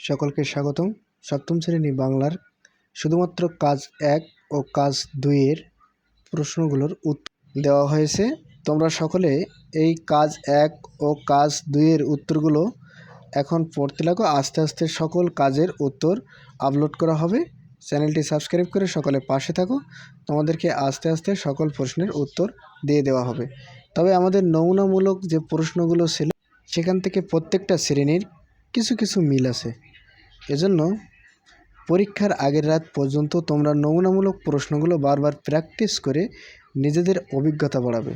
সকলকে স্বাগতম। সপ্তম শ্রেণি বাংলার শুধুমাত্র কাজ এক ও কাজ দুইয়ের প্রশ্নগুলোর উত্তর দেওয়া হয়েছে। তোমরা সকলে এই কাজ এক ও কাজ দুইয়ের উত্তরগুলো এখন পড়তে লাগো। আস্তে আস্তে সকল কাজের উত্তর আপলোড করা হবে। চ্যানেলটি সাবস্ক্রাইব করে সকলে পাশে থাকো। তোমাদেরকে আস্তে আস্তে সকল প্রশ্নের উত্তর দিয়ে দেওয়া হবে। তবে আমাদের নমুনামূলক যে প্রশ্নগুলো ছিল, সেখান থেকে প্রত্যেকটা শ্রেণির কিছু কিছু মিল আছে। এজন্য পরীক্ষার আগের রাত পর্যন্ত তোমরা নমুনামূলক প্রশ্নগুলো বারবার প্র্যাকটিস করে নিজেদের অভিজ্ঞতা বাড়াবে।